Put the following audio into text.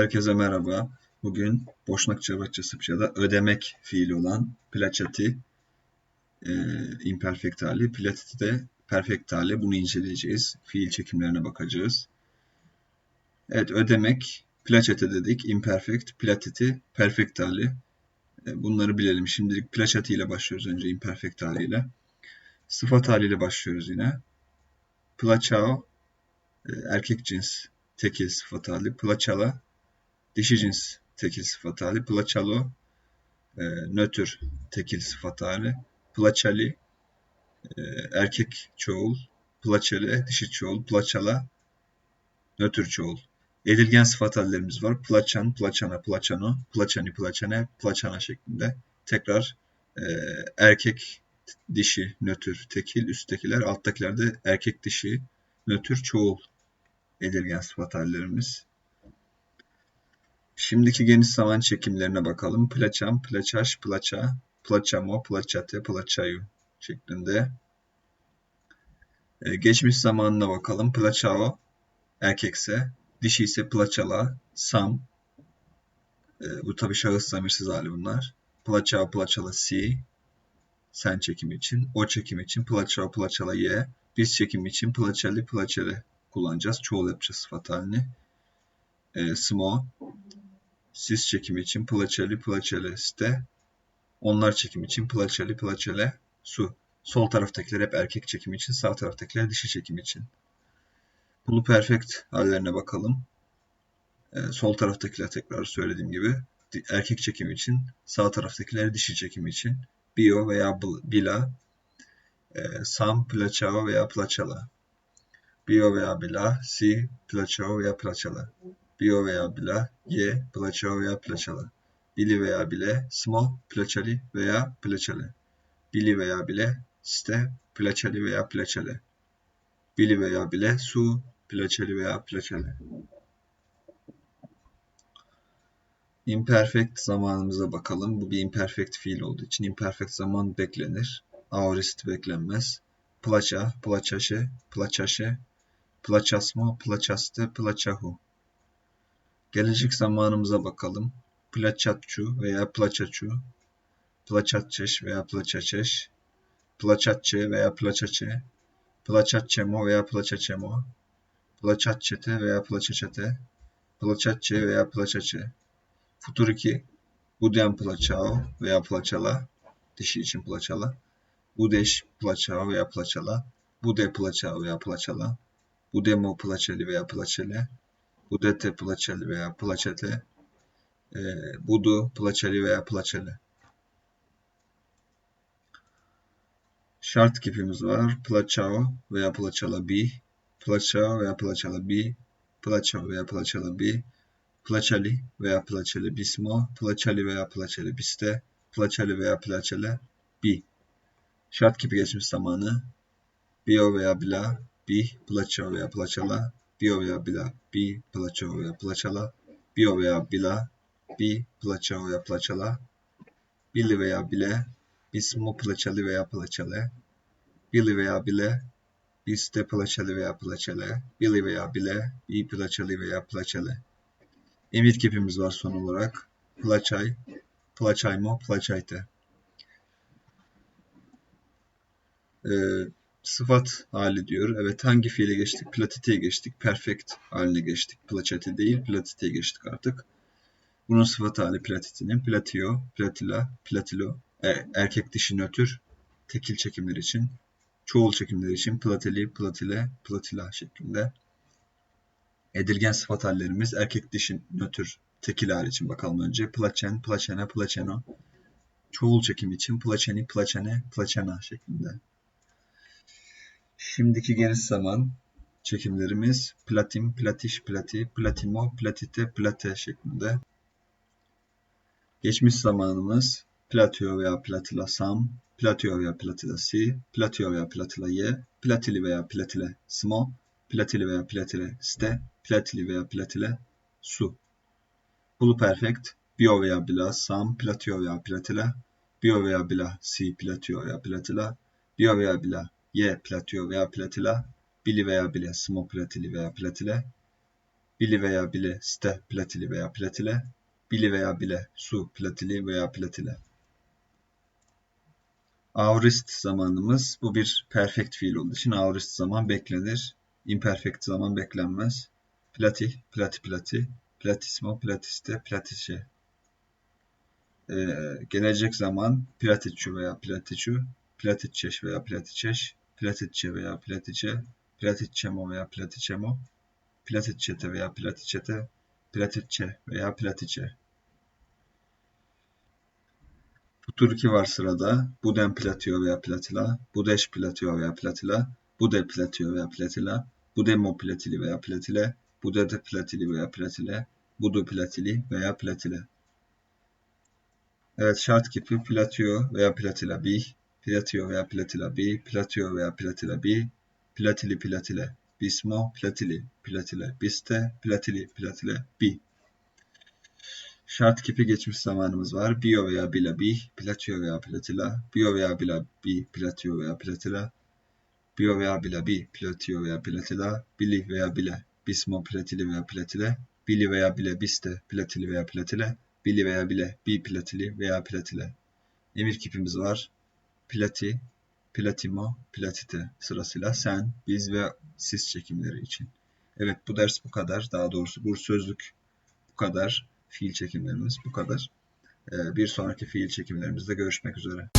Herkese merhaba. Bugün Boşnakça Arapça Sıpça'da ödemek fiili olan plaçati e, imperfect hali, platiti de perfect hali. Bunu inceleyeceğiz. Fiil çekimlerine bakacağız. Evet ödemek, plaçate dedik. Imperfect, platiti, perfect hali. E, bunları bilelim. Şimdilik plaçati ile başlıyoruz önce imperfect haliyle. Sıfat haliyle başlıyoruz yine. Plaçao, e, erkek cins tekil sıfat hali. Plaçala, dişi cins tekil sıfat hali. Plaçalo, e, nötr tekil sıfat hali. Plaçali, e, erkek çoğul. Plaçale, dişi çoğul. Plaçala, nötr çoğul. Edilgen sıfat hallerimiz var. Plaçan, plaçana, plaçano, plaçani, plaçane, plaçana şeklinde. Tekrar e, erkek dişi, nötr, tekil, üsttekiler, alttakiler de erkek dişi, nötr, çoğul edilgen sıfat hallerimiz. Şimdiki geniş zaman çekimlerine bakalım. Plaçam, plaçaş, plaça, plaçamo, plaçate, plaçayu şeklinde. Ee, geçmiş zamanına bakalım. Plaçao erkekse, dişi ise plaçala, sam. Ee, bu tabi şahıs zamirsiz hali bunlar. Plaçao, plaçala, si. Sen çekimi için. O çekimi için plaçao, plaçala, ye. Biz çekimi için plaçali, plaçale kullanacağız. Çoğul yapacağız sıfat halini. E, smo, siz çekimi için plaçeli plaçeli ste. Onlar çekimi için plaçeli plaçele su. Sol taraftakiler hep erkek çekimi için, sağ taraftakiler dişi çekimi için. Pulu perfect hallerine bakalım. E, sol taraftakiler tekrar söylediğim gibi erkek çekimi için, sağ taraftakiler dişi çekimi için. Bio veya bila, e, sam, plaçao veya plaçala. Bio veya bila, si, plaçao veya plaçala. Bio veya bila, ye, plaçao veya plaçala. Bili veya bile, smo, plaçali veya plaçale. Bili veya bile, ste, plaçali veya plaçale. Bili veya bile, su, plaçali veya plaçale. Imperfect zamanımıza bakalım. Bu bir imperfect fiil olduğu için imperfect zaman beklenir. Aorist beklenmez. Plaça, plaçaşe, plaçaşe, plaçasmo, plaçaste, plaçahu. Gelecek zamanımıza bakalım. Plaçatçu veya plaçaçu, plaçatçeş veya plaçaçeş, plaçatçe veya plaçaçe, plaçatçemo veya plaçaçemo, plaçatçete veya plaçaçete, plaçatçe veya plaçaçe. Futur 2. Budem plaçao veya plaçala, dişi için plaçala. Budeş plaçao veya plaçala, bude plaçao veya plaçala. Budemo plaçeli veya plaçele. Budete plaçeli veya plaçete. E, budu plaçeli veya plaçele. Şart kipimiz var. Plaçao veya plaçala bi. Plaçao veya plaçala bi. Plaçao veya plaçala bi. Plaçali veya plaçeli bismo. Plaçali veya plaçeli biste. Plaçali veya plaçele bi. Şart kipi geçmiş zamanı. Bio veya bila bi, plaço veya plaçala, bio veya bila, bi, plaço veya plaçala, bio veya bila, bi, plaço veya plaçala, bili veya bile, bismo plaçali veya plaçale, bili veya bile, biste plaçali veya plaçale, bili veya bile, bi plaçali veya plaçale. Emir kipimiz var son olarak. Plaçay, plaçaymo, plaçayte. Ee, sıfat hali diyor. Evet hangi fiile geçtik? Platite'ye geçtik. Perfect haline geçtik. Placete değil, platite'ye geçtik artık. Bunun sıfat hali platitinin. Platio, platila, platilo. E, erkek dişi nötr. Tekil çekimler için. Çoğul çekimler için plateli, platile, platila şeklinde. Edilgen sıfat hallerimiz erkek dişi nötr tekil hali için bakalım önce. Plaçen, plaçena, plaçeno. Çoğul çekim için plaçeni, plaçene, plaçena şeklinde. Şimdiki geniş zaman çekimlerimiz platin, platiş, plati, platimo, platite, plate şeklinde. Geçmiş zamanımız platio veya platila sam, platio veya platila si, platio veya platila ye, platili veya platile smo, platili veya platile ste, platili veya platile su. Bulu perfect, bio veya bila sam, platio veya platila, bio veya bila si, platio veya platila, bio veya bila Y platio veya platila, bili veya bile, smo platili veya platile, bili veya bile, ste, platili veya platile, bili veya bile, su, platili veya platile. Aorist zamanımız bu bir perfect fiil olduğu için aorist zaman beklenir. Imperfect zaman beklenmez. Plati, plati plati, platismo, platiste, platice. Ee, gelecek zaman platiçu veya platiçu, platitçeş veya platiçeş, platitçe veya platiçe, platitçemo veya platiçemo, platitçete veya platiçete, platitçe veya platiçe. Futur 2 var sırada. Buden platio veya platila, budeş platio veya platila, bude platio veya platila, budemo platili veya platile, budede platili veya platile, budu platili veya platile. Evet şart kipi platio veya platila bi, platio veya platila bi, platio veya platila bi, platili platile, bismo platili, platile, biste, platili, platile, bi. Şart kipi geçmiş zamanımız var. Bio veya bila bi, platio veya platila, bio veya bila bi, platio veya platila, bio veya bila bi, platio veya platila, bili veya bile, bismo platili veya platile, bili veya bile biste, platili veya platile, bili veya bile bi platili veya platile. Emir kipimiz var. Plati, platimo, platite sırasıyla sen, biz ve siz çekimleri için. Evet bu ders bu kadar. Daha doğrusu bu sözlük bu kadar. Fiil çekimlerimiz bu kadar. Ee, Bir sonraki fiil çekimlerimizde görüşmek üzere.